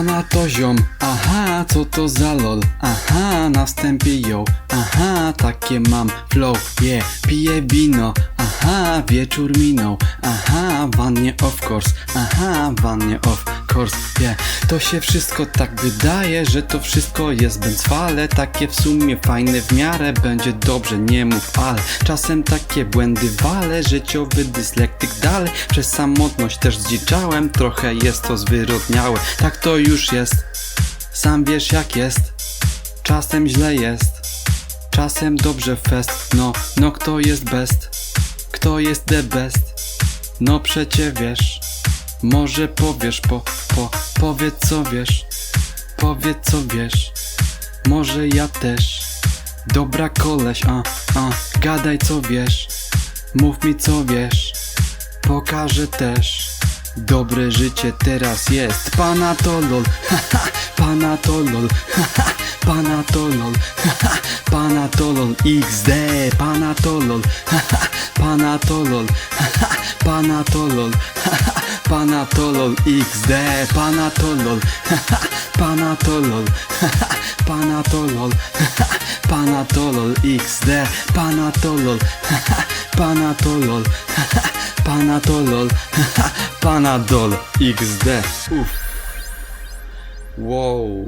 Pana to ziom, aha, co to za lol? Aha, na wstępie ją, aha, takie mam flow Yeah, piję wino, aha, wieczór minął. Aha, wannie of course, aha, wannie of to się wszystko tak wydaje, że to wszystko jest bęcwale Takie w sumie fajne w miarę, będzie dobrze, nie mów ale. Czasem takie błędy wale, życiowy dyslektyk dalej Przez samotność też zdziczałem, trochę jest to zwyrodniałe. Tak to już jest, sam wiesz jak jest. Czasem źle jest, czasem dobrze fest. No, no kto jest best? Kto jest the best? No przecie wiesz Może powiesz po, po, powiedz co wiesz Powiedz co wiesz. Może ja też. Dobra koleś, a, a Gadaj co wiesz. Mów mi co wiesz. Pokażę też. Dobre życie teraz jest. Pana to lol, haha, pana to lol, haha, pana to lol, haha, pana to lol, XD, pana to lol, haha, pana to lol, haha, pana to lol, haha, pana to lol, XD, pana to lol, haha, pana to lol, haha, pana to lol, haha, pana to lol, XD, pana to lol, haha, pana to lol, haha, pana to lol, haha, Panadol XD. Uff. Wow.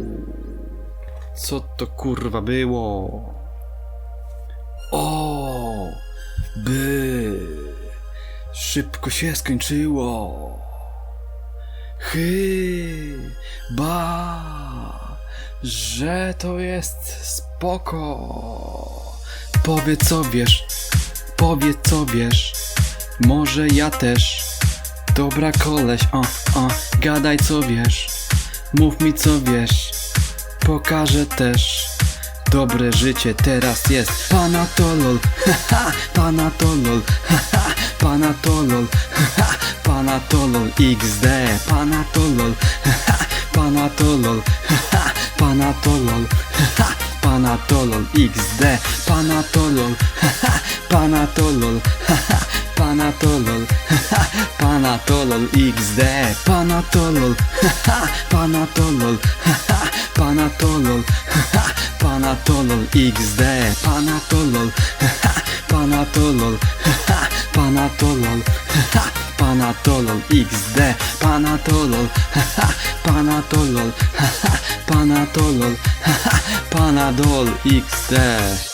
Co to kurwa było? O, by. Szybko się skończyło. Chyba, że to jest spoko. Powiedz co wiesz, powiedz co wiesz. Może ja też. Dobra koleś, o, o, gadaj co wiesz. Mów mi co wiesz. Pokażę też. Dobre życie teraz jest. Pana to lol, haha, pana to lol, haha, pana haha, pana XD, pana to lol, haha, pana to haha, pana haha, pana XD, pana to lol, haha, pana to haha, pana haha, pana XD, pana to haha, pana haha, pana haha, pana to lol, XD, pana to lol, haha, pana haha, pana haha, XD, pana to lol, haha, pana haha, pana XD.